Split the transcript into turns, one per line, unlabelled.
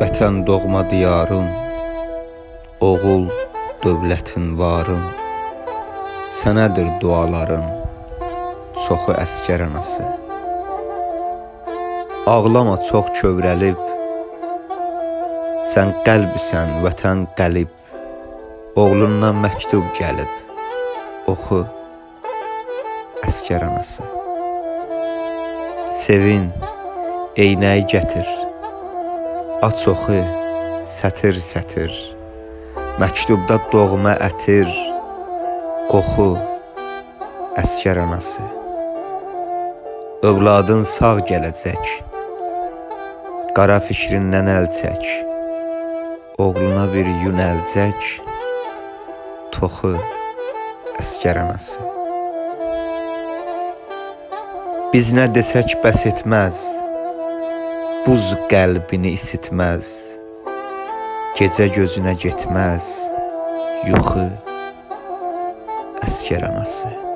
Vətən doğma diyarım, oğul dövlətin varım. Sənədir dualarım, çoxu əsgər anası. Ağlama çox kövrəlib, sən qəlbsən, vətən qəlib. Oğlundan məktub gəlib, oxu əsgər anası. Sevin, eynəyi gətir. Aç oxu, sətir-sətir. Məktubda doğma ətir, qoxu, əsgər anası. Övladın sağ gələcək. Qara fikrindən əl çək. Oğluna bir yun əlcək. Toxu, əsgər anası. Biz nə desək bəs etməz. Buz qəlbini isitməz. Gecə gözünə getməz. Yuxu əsgər anası.